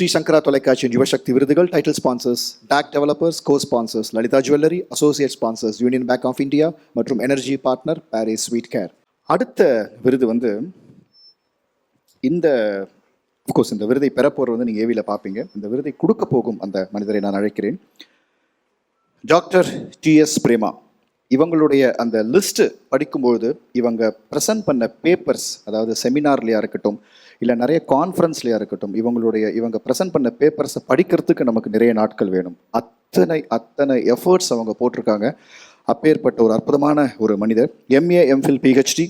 ஸ்ரீ சங்கரா தொலைக்காட்சியின் யுவசக்தி விருதுகள் title sponsors DAC developers co sponsors Lalitha jewellery associate sponsors union bank of India மற்றும் energy partner Parry's sweet care அடுத்த விருது வந்து இந்த கோர்ஸ் இந்த விருதை பெறப்போகிற வந்து நீங்கள் ஏவியில் பார்ப்பீங்க இந்த விருதை கொடுக்க போகும் அந்த மனிதரை நான் அழைக்கிறேன். Doctor TS Prema. இவங்களுடைய அந்த லிஸ்ட்டு படிக்கும்பொழுது இவங்க ப்ரெசன்ட் பண்ண பேப்பர்ஸ் அதாவது செமினார்லையாக இருக்கட்டும் இல்லை நிறைய கான்ஃபரன்ஸ்லையாக இருக்கட்டும் இவங்களுடைய இவங்க ப்ரெசென்ட் பண்ண பேப்பர்ஸை படிக்கிறதுக்கு நமக்கு நிறைய நாட்கள் வேணும். அத்தனை அத்தனை எஃபர்ட்ஸ் அவங்க போட்டிருக்காங்க. அப்பேற்பட்ட ஒரு அற்புதமான ஒரு மனிதர். MA MPhil PhD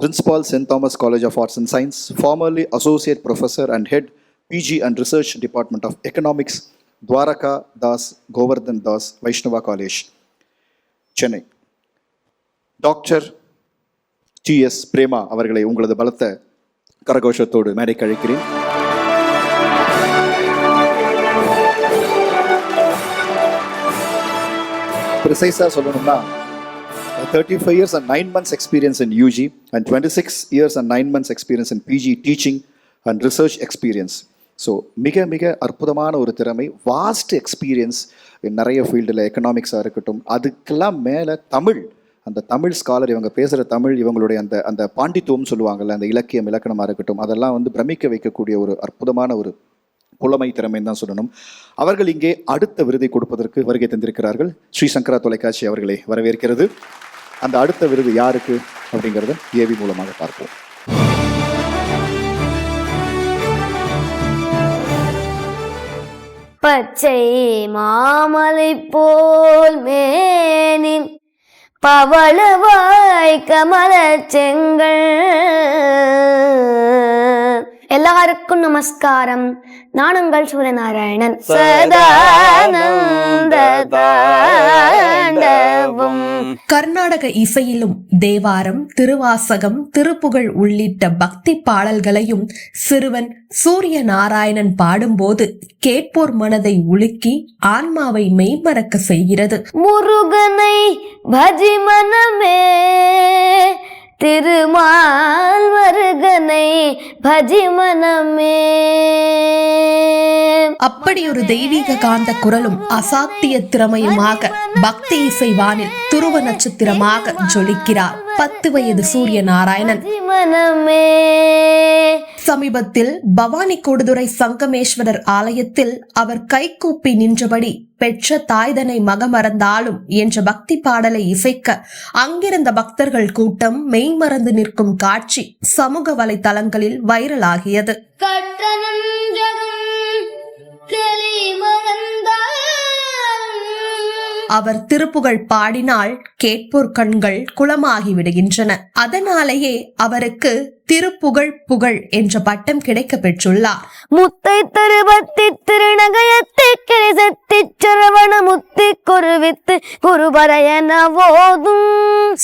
principal saint Thomas college of arts and science formerly associate professor and head PG and research department of economics Dwaraka Das Govardhan Das Vaishnava college Chennai doctor T S Prema அவர்களை உங்களது பலத்த கரகோஷத்தோடு மேடைக்கு அழைக்கிறேன். ப்ரிசைஸாக சொல்லணும்னா thirty five years and nine months experience in UG and twenty six years and nine months experience in PG teaching and research experience so மிக மிக அற்புதமான ஒரு திறமை. வாஸ்ட் எக்ஸ்பீரியன்ஸ் நிறைய ஃபீல்டில் எக்கனாமிக்ஸாக இருக்கட்டும் அதுக்கெல்லாம் மேலே தமிழ் அந்த தமிழ் ஸ்காலர் இவங்க பேசுகிற தமிழ் இவங்களுடைய அந்த அந்த பாண்டித்துவம் சொல்லுவாங்கல்ல அந்த இலக்கியம் இலக்கணமாக இருக்கட்டும் அதெல்லாம் வந்து பிரமிக்க வைக்கக்கூடிய ஒரு அற்புதமான ஒரு புலமை திறமைன்னு தான் சொல்லணும். அவர்கள் இங்கே அடுத்த விருதை கொடுப்பதற்கு வருகை தந்திருக்கிறார்கள். ஸ்ரீ சங்கரா தொலைக்காட்சி அவர்களை வரவேற்கிறது. அந்த அடுத்த விருது யாருக்கு அப்படிங்கிறத ஏவி மூலமாக பார்ப்போம். பச்சை மாமலை போல் மேனின் பவளவாய் கமல செங்கள் எல்லாருக்கும் நமஸ்காரம். நான் உங்கள் சூரியநாராயணன் சதானந்த தாண்டவம். கர்நாடக இசையிலும் தேவாரம் திருவாசகம் திருப்புகழ் உள்ளிட்ட பக்தி பாடல்களையும் சிறுவன் சூரிய நாராயணன் பாடும்போது கேட்போர் மனதை உலுக்கி ஆன்மாவை மெய்மறக்க செய்கிறது. முருகனை பஜி மனமே திருமால் வருகனை பஜி மனமே. அப்படி ஒரு தெய்வீக காந்த குரலும் அசாத்திய திறமையுமாக பக்தி இசை வானில் துருவ நட்சத்திரமாக ஜொலிக்கிறார். பத்து வயது சூரிய நாராயணன் சமீபத்தில் பவானி கொடுதுறை சங்கமேஸ்வரர் ஆலயத்தில் அவர் கைகூப்பி நின்றபடி பெற்ற தாய்தனை மகமறந்தாலும் என்ற பக்தி பாடலை இசைக்க அங்கிருந்த பக்தர்கள் கூட்டம் மெய்மறந்து நிற்கும் காட்சி சமூக வலைதளங்களில் வைரலாகியது. கட்டணம் அவர் திருப்புகழ் பாடினால் கேட்போர் கண்கள் குளமாகி விடுகின்றன அதனாலேயே அவருக்கு திருப்புகழ் புகழ் என்ற பட்டம் கிடைக்க பெற்றுள்ளார். முத்தை திருவத்தி திருநகையத்தை கிரிசத்தி சரவண முத்தி குருவித்து குருபரையன போதும்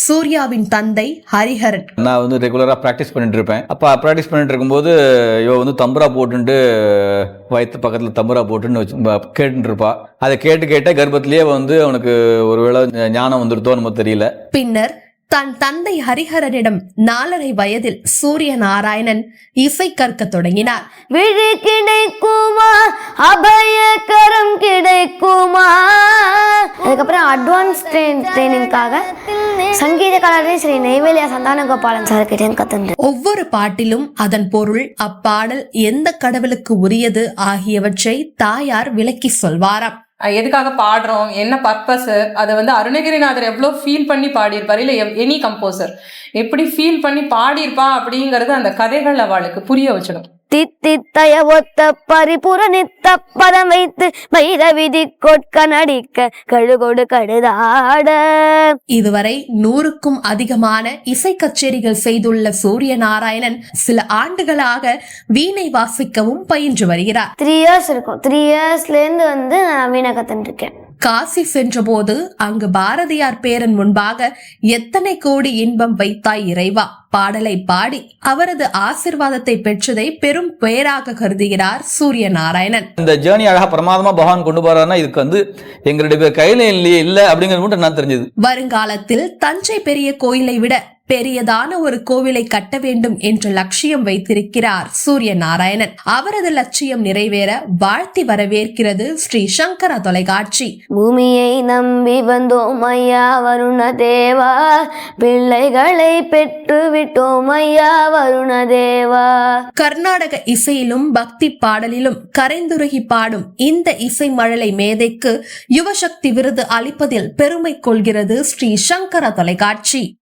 சூர்யாவின் தந்தை ஹரிஹரன். நான் வந்து ரெகுலராக ப்ராக்டிஸ் பண்ணிட்டு இருப்பேன் அப்போ ப்ராக்டிஸ் பண்ணிட்டு இருக்கும்போது இவ வந்து தம்புரா போட்டுட்டு வயிற்று பக்கத்தில் தம்புரா போட்டுன்னு வச்சு கேட்டுட்டு இருப்பா அதை கேட்டு கேட்ட கர்ப்பத்திலேயே வந்து அவனுக்கு ஒருவேளை ஞானம் வந்துருத்தோ நம்ம தெரியல. பின்னர் தன் தந்தை ஹரிஹரனிடம் நாலரை வயதில் சூரிய நாராயணன் இசை கற்கத் தொடங்கினார். விழி அதுக்கப்புறம் ட்ரெயின் ட்ரைனிங்காக சங்கீத ஸ்ரீ நெய்வேலியா சந்தான கோபாலன் சார் கிட்டே கத்துண்டு ஒவ்வொரு பாட்டிலும் அதன் பொருள் அப்பாடல் எந்த கடவுளுக்கு உரியது ஆகியவற்றை தாயார் விளக்கி சொல்வாராம் எதுக்காக பாடுறோம் என்ன பர்பஸ் அதை வந்து அருணகிரிநாதர் எவ்வளோ ஃபீல் பண்ணி பாடியிருப்பார் இல்லை எனி கம்போசர் எப்படி ஃபீல் பண்ணி பாடியிருப்பா அப்படிங்கிறது அந்த கதைகள் அவளுக்கு புரிய வச்சிடும் தித்தித்தய ஒத்த பரிபுர நித்த பதம் வைத்து வைர விதி கொட்க நடிக்க கழுகொடு கடுதாட இதுவரை நூறுக்கும் அதிகமான இசை கச்சேரிகள் செய்துள்ள சூரிய நாராயணன் சில ஆண்டுகளாக வீணை வாசிக்கவும் பயின்று வருகிறார். த்ரீ இயர்ஸ் இருக்கும். த்ரீ இயர்ஸ்லேருந்து வந்து நான் வீணை கத்துட்டு இருக்கேன். காசி சென்றபோது அங்கு பாரதியார் பேரன் முன்பாக எத்தனை கோடி இன்பம் வைத்தாய் இறைவா? பாடலை பாடி அவரது ஆசிர்வாதத்தை பெற்றதை பெரும் பெயராக கருதுகிறார் சூரிய நாராயணன் இந்த ஜேர்னி அழகாக பிரமாதமாக பகவான் கொண்டு போறாருன்னா இதுக்கு வந்து எங்களுடைய கையில இல்லையே இல்லை அப்படிங்கிறது மட்டும் நான் தெரிஞ்சது. வருங்காலத்தில் தஞ்சை பெரிய கோயிலை விட பெரியதான ஒரு கோவிலை கட்ட வேண்டும் என்ற லட்சியம் வைத்திருக்கிறார் சூரிய நாராயணன் அவரது லட்சியம் நிறைவேற வாழ்த்தி வரவேற்கிறது ஸ்ரீ சங்கரா தொலைக்காட்சி. பூமியை நம்பி வந்தோம் ஐயா வருண தேவா. பிள்ளைகளை பெற்று விட்டோம் ஐயா வருண தேவா. கர்நாடக இசையிலும் பக்தி பாடலிலும் கரைந்துருகி பாடும் இந்த இசை மழலை மேதைக்கு யுவசக்தி விருது அளிப்பதில் பெருமை கொள்கிறது ஸ்ரீ சங்கரா தொலைக்காட்சி.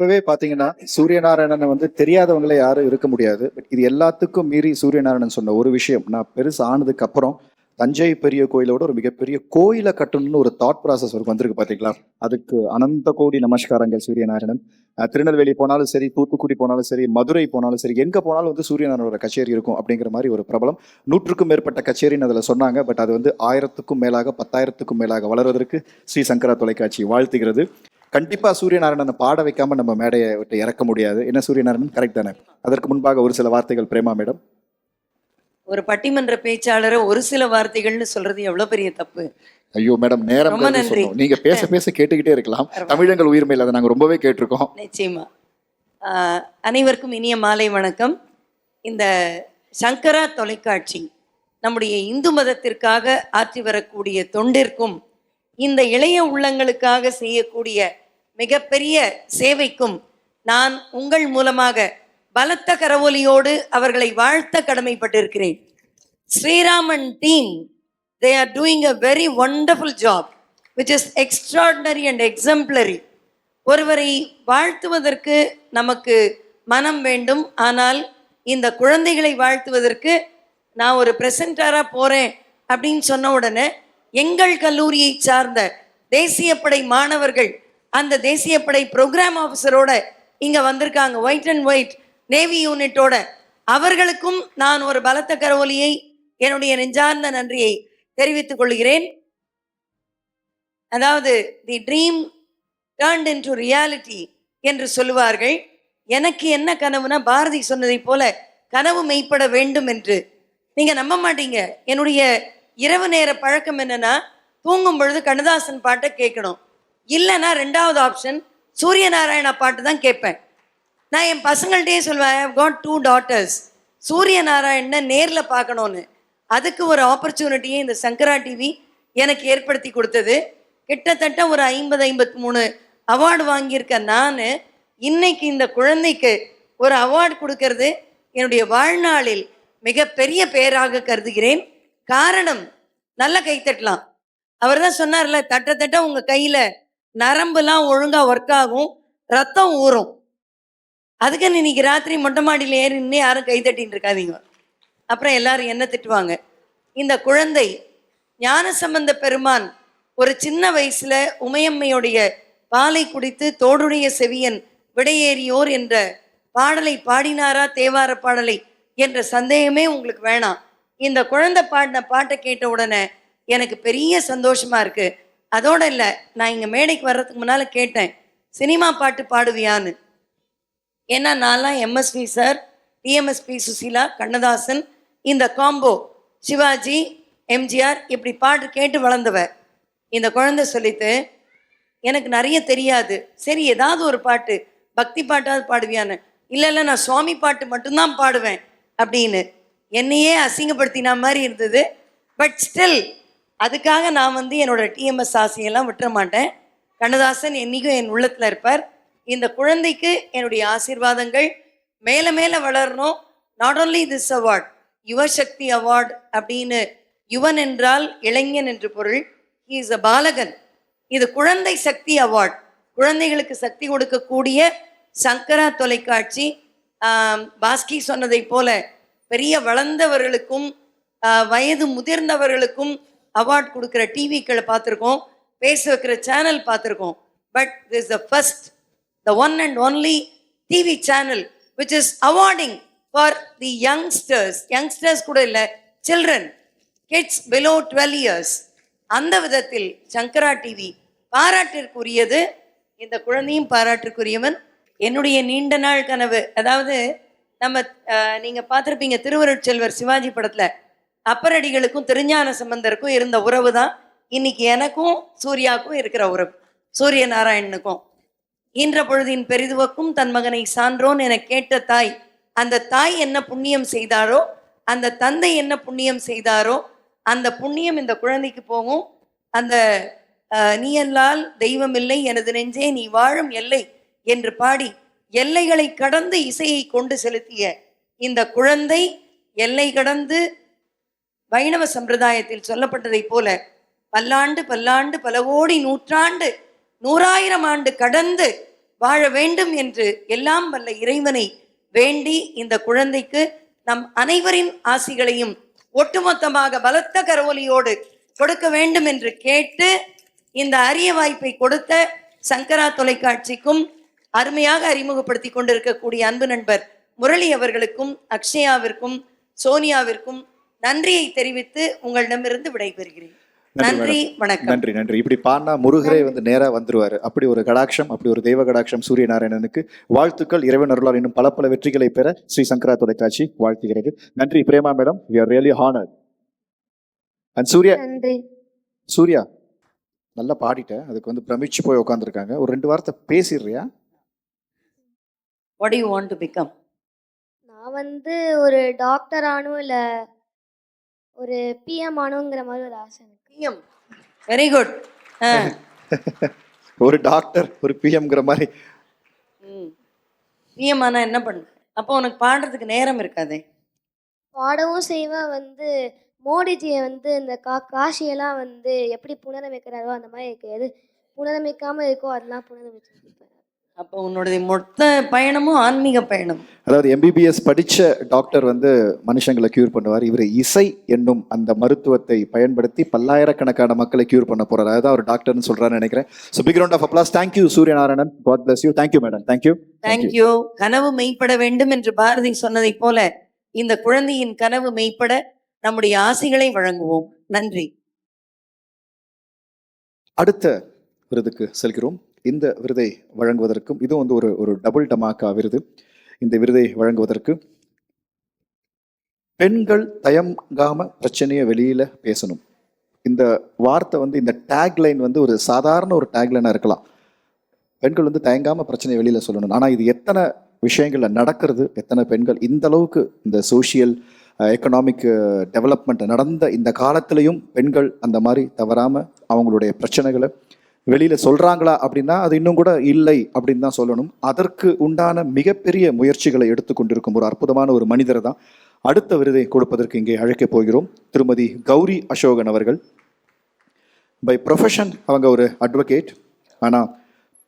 இப்பவே பாத்தீங்கன்னா சூரியநாராயணனை வந்து தெரியாதவங்களே யாரும் இருக்க முடியாது. பட் இது எல்லாத்துக்கும் மீறி சூரியநாராயணன் சொன்ன ஒரு விஷயம். நான் பெருசு ஆனதுக்கு அப்புறம் தஞ்சை பெரிய கோயிலோட ஒரு மிகப்பெரிய கோயிலை கட்டணும்னு ஒரு தாட் ப்ராசஸ் ஒரு வந்திருக்கு பார்த்தீங்களா அதுக்கு அனந்த கோடி நமஸ்காரங்கள் சூரியநாராயணன். திருநெல்வேலி போனாலும் சரி தூத்துக்குடி போனாலும் சரி மதுரை போனாலும் சரி எங்கே போனாலும் வந்து சூரியநாராயணோட கச்சேரி இருக்கும் அப்படிங்கிற மாதிரி ஒரு பிரபலம். நூற்றுக்கும் மேற்பட்ட கச்சேரின்னு அதில் சொன்னாங்க. பட் அது வந்து ஆயிரத்துக்கும் மேலாக பத்தாயிரத்துக்கும் மேலாக வளர்வதற்கு ஸ்ரீ சங்கரா தொலைக்காட்சி வாழ்த்துகிறது. கண்டிப்பா சூரியநாராயணனை பாட வைக்காம நம்ம மேடையை விட்டு இறக்க முடியாது. என்ன சூரியநாராயணன்? கரெக்ட் தானே. அதற்கு முன்பாக ஒரு சில வார்த்தைகள் பிரேமா மேடம். ஒரு பட்டிமன்ற பேச்சாளரை ஒரு சில வார்த்தைகள்னு சொல்றது எவ்வளவு பெரிய தப்பு? ஐயோ மேடம் நேரம் ரொம்ப நன்றி. நீங்க பேச பேச கேட்டுக்கிட்டே இருக்கலாம். தமிழங்கள் உயிர்மையில் அதை நாங்க ரொம்பவே கேட்டிருக்கோம். நிச்சயமா. ஆஹ், அனைவருக்கும் இனிய மாலை வணக்கம். இந்த சங்கரா தொலைக்காட்சி நம்முடைய இந்து மதத்திற்காக ஆற்றி வரக்கூடிய தொண்டிற்கும் இந்த இளைய உள்ளங்களுக்காக செய்யக்கூடிய மிகப்பெரிய சேவைக்கும் நான் உங்கள் மூலமாக பலத்த கரவொலியோடு அவர்களை வாழ்த்த கடமைப்பட்டிருக்கிறேன். Sriraman team they are doing a very wonderful job which is extraordinary and exemplary ஒருவரை வாழ்த்துவதற்கு நமக்கு மனம் வேண்டும். ஆனால் இந்த குழந்தைகளை வாழ்த்துவதற்கு நான் ஒரு பிரசன்டராக போகிறேன் அப்படின்னு சொன்ன உடனே எங்கள் கல்லூரியை சார்ந்த தேசியப்படை மாணவர்கள் அந்த தேசியப்படை ப்ரோக்ராம் ஆஃபீஸரோட இங்கே வந்திருக்காங்க ஒயிட் அண்ட் ஒயிட் நேவி யூனிட்டோட அவர்களுக்கும் நான் ஒரு பலத்த கரவொலியை என்னுடைய நெஞ்சார்ந்த நன்றியை தெரிவித்துக் கொள்கிறேன். அதாவது the dream turned into reality என்று சொல்லுவார்கள். எனக்கு என்ன கனவுனா பாரதி சொன்னதைப் போல கனவு மெய்ப்பட வேண்டும் என்று. நீங்கள் நம்ப மாட்டீங்க. என்னுடைய இரவு நேர பழக்கம் என்னன்னா தூங்கும் பொழுது கண்ணதாசன் பாட்டை கேட்கணும். இல்லைன்னா ரெண்டாவது ஆப்ஷன் சூரிய நாராயண பாட்டு தான் கேட்பேன். நான் என் பசங்கள்கிட்டயே சொல்லுவேன் I have got two daughters Surya நாராயணனை நேரில் பார்க்கணுன்னு அதுக்கு ஒரு ஆப்பர்ச்சுனிட்டியை இந்த சங்கரா டிவி எனக்கு ஏற்படுத்தி கொடுத்தது. கிட்டத்தட்ட ஒரு ஐம்பது ஐம்பத்தி மூணு அவார்டு வாங்கியிருக்க நான் இன்னைக்கு இந்த குழந்தைக்கு ஒரு அவார்டு கொடுக்கறது என்னுடைய வாழ்நாளில் மிகப்பெரிய பெயராக கருதுகிறேன். காரணம் நல்ல கைத்தட்டலாம் அவர் தான் சொன்னார்ல தட்ட தட்ட உங்கள் கையில் நரம்புலாம் ஒழுங்காக ஒர்க் ஆகும் ரத்தம் ஊறும். அதுக்கு இன்னைக்கு ராத்திரி மொட்டை மாடியில் ஏறி நின்று யாரும் கை தட்டின்னு இருக்காதீங்க. அப்புறம் எல்லாரும் என்ன திட்டுவாங்க? இந்த குழந்தை ஞான சம்பந்த பெருமான் ஒரு சின்ன வயசுல உமையம்மையுடைய பாலை குடித்து தோடுடைய செவியன் விடையேறியோர் என்ற பாடலை பாடினாரா தேவார பாடலை என்ற சந்தேகமே உங்களுக்கு வேணாம். இந்த குழந்தை பாடின பாட்டை கேட்ட உடனே எனக்கு பெரிய சந்தோஷமா இருக்கு. அதோட இல்லை நான் இங்கே மேடைக்கு வர்றதுக்கு முன்னால் கேட்டேன் சினிமா பாட்டு பாடுவியான்னு? ஏன்னா நான்லாம் MSP sir TMSP Susheela Kannadasan இந்த காம்போ சிவாஜி எம்ஜிஆர் இப்படி பாட்டு கேட்டு வளர்ந்தவ இந்த குழந்தை சொல்லித்து எனக்கு நிறைய தெரியாது. சரி ஏதாவது ஒரு பாட்டு பக்தி பாட்டாவது பாடுவியான்னு? இல்லை இல்லை நான் சுவாமி பாட்டு மட்டும்தான் பாடுவேன் அப்படின்னு என்னையே அசிங்கப்படுத்தின மாதிரி இருந்தது. பட் ஸ்டில் அதுக்காக நான் வந்து என்னோட டிஎம்எஸ் ஆசையெல்லாம் விட்டுற மாட்டேன் கண்ணதாசன் என்னைக்கும் என் உள்ளத்தில் இருப்பார். இந்த குழந்தைக்கு என்னுடைய ஆசீர்வாதங்கள் மேலே மேலே வளரணும். Not only this award Yuvasakthi award அப்படின்னு யுவன் என்றால் இளைஞன் என்று பொருள். ஹி இஸ் அ பாலகன். இது குழந்தை சக்தி அவார்ட் குழந்தைகளுக்கு சக்தி கொடுக்கக்கூடிய சங்கரா தொலைக்காட்சி. பாஸ்கி சொன்னதைப் போல பெரிய வளர்ந்தவர்களுக்கும் வயது முதிர்ந்தவர்களுக்கும் அவார்ட் கொடுக்குற டிவிக்களை பார்த்துருக்கோம் பேச வைக்கிற சேனல் பார்த்துருக்கோம். But this the first the one and only TV channel which is awarding for the youngsters youngsters கூட இல்லை children kids below twelve years அந்த விதத்தில் சங்கரா டிவி பாராட்டிற்குரியது இந்த குழந்தையும் பாராட்டிற்குரியவன் என்னுடைய நீண்ட நாள் கனவு. அதாவது நம்ம அஹ், நீங்க பார்த்திருப்பீங்க திருவருட்செல்வர் சிவாஜி படத்துல. அப்பரடிகளுக்கும் திருஞான சம்பந்தருக்கும் இருந்த உறவு தான் இன்னைக்கு எனக்கும் சூர்யாவுக்கும் இருக்கிற உறவு. சூரிய நாராயணனுக்கும் ஈன்ற பொழுதின் பெரிதுவக்கும் தன் மகனை சான்றோன் என கேட்ட தாய் அந்த தாய் என்ன புண்ணியம் செய்தாரோ அந்த தந்தை என்ன புண்ணியம் செய்தாரோ அந்த புண்ணியம் இந்த குழந்தைக்கு போகும். அந்த நீ அல்லால் தெய்வம் இல்லை எனது நெஞ்சே நீ வாழும் எல்லை என்று பாடி எல்லைகளை கடந்து இசையை கொண்டு செலுத்திய இந்த குழந்தை எல்லை கடந்து வைணவ சம்பிரதாயத்தில் சொல்லப்பட்டதைப் போல பல்லாண்டு பல்லாண்டு பல கோடி நூற்றாண்டு நூறாயிரம் ஆண்டு கடந்து வாழ வேண்டும் என்று எல்லாம் வல்ல இறைவனை வேண்டி இந்த குழந்தைக்கு நம் அனைவரின் ஆசிகளையும் ஒட்டுமொத்தமாக பலத்த கரவொலியோடு கொடுக்க வேண்டும் என்று கேட்டு இந்த அரிய வாய்ப்பை கொடுத்த சங்கரா தொலைக்காட்சிக்கும் அருமையாக அறிமுகப்படுத்தி கொண்டிருக்கக்கூடிய அன்பு நண்பர் முரளி அவர்களுக்கும் அக்ஷயாவிற்கும் சோனியாவிற்கும் நன்றியை தெரிவித்து உங்களிடமிருந்து விடைபெறுகிறேன். நன்றி வணக்கம். நன்றி நன்றி. இப்படி பாடினா முருகரே வந்து நேரா வந்துருவாரு. அப்படி ஒரு கடாட்சம் அப்படி ஒரு தெய்வ கடாட்சம் சூரிய நாராயணனுக்கு வாழ்த்துக்கள். இறைவன் அருளால் இன்னும் பல பல வெற்றிகளை பெற ஸ்ரீ சங்கரா தொலைக்காட்சி வாழ்த்துகிறது. நன்றி Prema madam. We are really honour and Surya நன்றி. சூர்யா நல்லா பாடிட்டேன் அதுக்கு வந்து பிரமிச்சு போய் உட்காந்துருக்காங்க ஒரு ரெண்டு வார்த்தை பேசிடுறியா? What you want to become நான் வந்து ஒரு டாக்டர் ஆனும் இல்லை ஒரு பிஎம் ஆனுங்கிற மாதிரி ஒரு ஆசை எனக்கு. பிஎம் வெரி குட் ஒரு டாக்டர் ஒரு பிஎம்ங்கிற மாதிரி. பிஎம் ஆனா என்ன பண்ண? அப்போ உனக்கு பாடுறதுக்கு நேரம் இருக்காதே. பாடவும் செய்வேன் வந்து மோடிஜியை வந்து இந்த கா காஷியெல்லாம் வந்து எப்படி புனரமைக்கிறாரோ அந்த மாதிரி எனக்கு எது புனரமைக்காமல் இருக்கோ அதெல்லாம் புனரமைச்சு. அப்போ உன்னுடைய மொத்த பயணமும் ஆன்மீக பயணம். அதாவது எம்பிபிஎஸ் படிச்ச டாக்டர் வந்து மனுஷங்களை கியூர் பண்ணுவார். இவர் இசை என்னும் அந்த மருத்துவத்தை பயன்படுத்தி பல்லாயிரக்கணக்கான மக்களை கியூர் பண்ண போறாரு. அதுதான் ஒரு டாக்டர்னு சொல்றாருன்னு நினைக்கிறேன். So big round of applause thank you Suryanarayanan God bless you thank you madam thank you thank you கனவு மெய்ப்பட வேண்டும் என்று பாரதி சொன்னதைப் போல இந்த குழந்தையின் கனவு மெய்ப்பட நம்முடைய ஆசைகளை வழங்குவோம். நன்றி. அடுத்த விருதுக்கு செல்கிறோம். இந்த விருதை வழங்குவதற்கும் இது வந்து ஒரு ஒரு டபுள் டமாக்கா விருது இந்த விருதை வழங்குவதற்கு பெண்கள் தயங்காம பிரச்சனையை வெளியில பேசணும். இந்த வார்த்தை வந்து இந்த டேக்லைன் வந்து ஒரு சாதாரண ஒரு டேக்லைனாக இருக்கலாம். பெண்கள் வந்து தயங்காம பிரச்சனையை வெளியில சொல்லணும். ஆனால் இது எத்தனை விஷயங்களில் நடக்கிறது எத்தனை பெண்கள் இந்த அளவுக்கு இந்த சோஷியல் எக்கனாமிக் டெவலப்மெண்ட் நடந்த இந்த காலத்திலையும் பெண்கள் அந்த மாதிரி தவறாமல் அவங்களுடைய பிரச்சனைகளை வெளியில் சொல்கிறாங்களா அப்படின்னா அது இன்னும் கூட இல்லை அப்படின்னு தான் சொல்லணும். அதற்கு உண்டான மிகப்பெரிய முயற்சிகளை எடுத்துக்கொண்டிருக்கும் ஒரு அற்புதமான ஒரு மனிதரை தான் அடுத்த விருதை கொடுப்பதற்கு இங்கே அழைக்கப் போகிறோம். திருமதி கௌரி அசோகன் அவர்கள். பை ப்ரொஃபஷன் அவங்க ஒரு அட்வொகேட் ஆனால்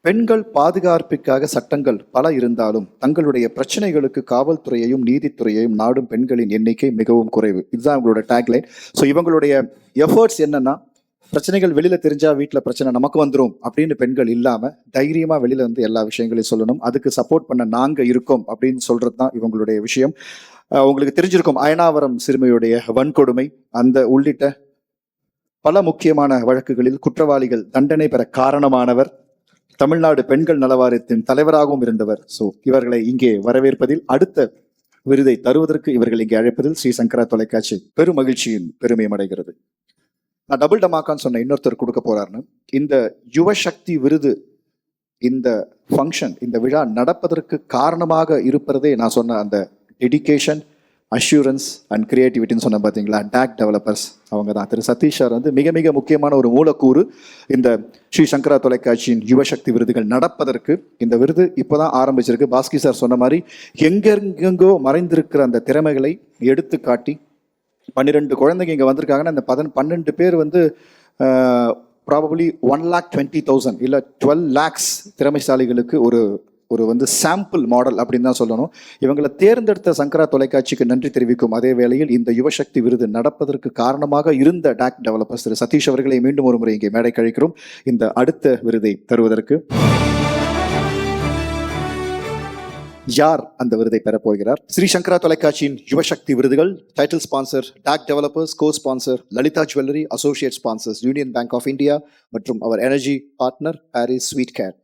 பெண்கள் பாதுகாப்பிற்காக சட்டங்கள் பல இருந்தாலும் தங்களுடைய பிரச்சனைகளுக்கு காவல்துறையையும் நீதித்துறையையும் நாடும் பெண்களின் எண்ணிக்கை மிகவும் குறைவு. இதுதான் அவங்களோட டேக்லைன் ஸோ இவங்களுடைய எஃபர்ட்ஸ் என்னன்னா பிரச்சனைகள் வெளியில தெரிஞ்சா வீட்டில் பிரச்சனை நமக்கு வந்துடும் அப்படின்னு பெண்கள் இல்லாம தைரியமா வெளியில வந்து எல்லா விஷயங்களையும் சொல்லணும். அதுக்கு சப்போர்ட் பண்ண நாங்க இருக்கோம் அப்படின்னு சொல்கிறது தான் இவங்களுடைய விஷயம். உங்களுக்கு தெரிஞ்சிருக்கும் அயனாவரம் சிறுமியுடைய வன்கொடுமை. அந்த உள்ளிட்ட பல முக்கியமான வழக்குகளில் குற்றவாளிகள் தண்டனை பெற காரணமானவர். தமிழ்நாடு பெண்கள் நலவாரியத்தின் தலைவராகவும் இருந்தவர். ஸோ இவர்களை இங்கே வரவேற்பதில் அடுத்த விருதை தருவதற்கு இவர்கள் இங்கே அழைப்பதில் ஸ்ரீ சங்கரா தொலைக்காட்சி பெரும் மகிழ்ச்சியின் பெருமையும் அடைகிறது. நான் டபுள் டமாக்கான்னு சொன்ன இன்னொருத்தர் கொடுக்க போறாருன்னு இந்த யுவசக்தி விருது இந்த ஃபங்க்ஷன் இந்த விழா நடப்பதற்கு காரணமாக இருப்பதே நான் சொன்ன அந்த டெடிக்கேஷன் அஷூரன்ஸ் அண்ட் கிரியேட்டிவிட்டின்னு சொன்ன பார்த்தீங்களா? டேக் டெவலப்பர்ஸ் அவங்க தான். திரு சதீஷ் சார் வந்து மிக மிக முக்கியமான ஒரு மூலக்கூறு இந்த ஸ்ரீ சங்கரா தொலைக்காட்சியின் யுவசக்தி விருதுகள் நடப்பதற்கு இந்த விருது இப்போ தான் ஆரம்பிச்சிருக்கு. பாஸ்கி சார் சொன்ன மாதிரி எங்கெங்கெங்கோ மறைந்திருக்கிற அந்த திறமைகளை எடுத்து காட்டி பன்னிரெண்டு குழந்தைங்க இங்கே வந்திருக்காங்கன்னா அந்த பதன் பன்னெண்டு பேர் வந்து probably one lakh twenty thousand இல்லை டுவெல் லேக்ஸ் திறமைசாலிகளுக்கு ஒரு ஒரு வந்து சாம்பிள் மாடல் அப்படின்னு தான் சொல்லணும். இவங்களை தேர்ந்தெடுத்த சங்கரா தொலைக்காட்சிக்கு நன்றி தெரிவிக்கும். அதே வேளையில் இந்த யுவசக்தி விருது நடப்பதற்கு காரணமாக இருந்த டாக் டெவலப்பர்ஸ் திரு சதீஷ் அவர்களை மீண்டும் ஒரு முறை இங்கே மேடை கழிக்கிறோம். இந்த அடுத்த விருதை தருவதற்கு யார் அந்த விருதை பெறப்போகிறார் ஸ்ரீ சங்கரா தொலைக்காட்சியின் யுவசக்தி விருதுகள் title sponsor DAC developers co sponsor Lalitha jewellery associate sponsors union bank of India மற்றும் அவர் energy partner Parry's sweet care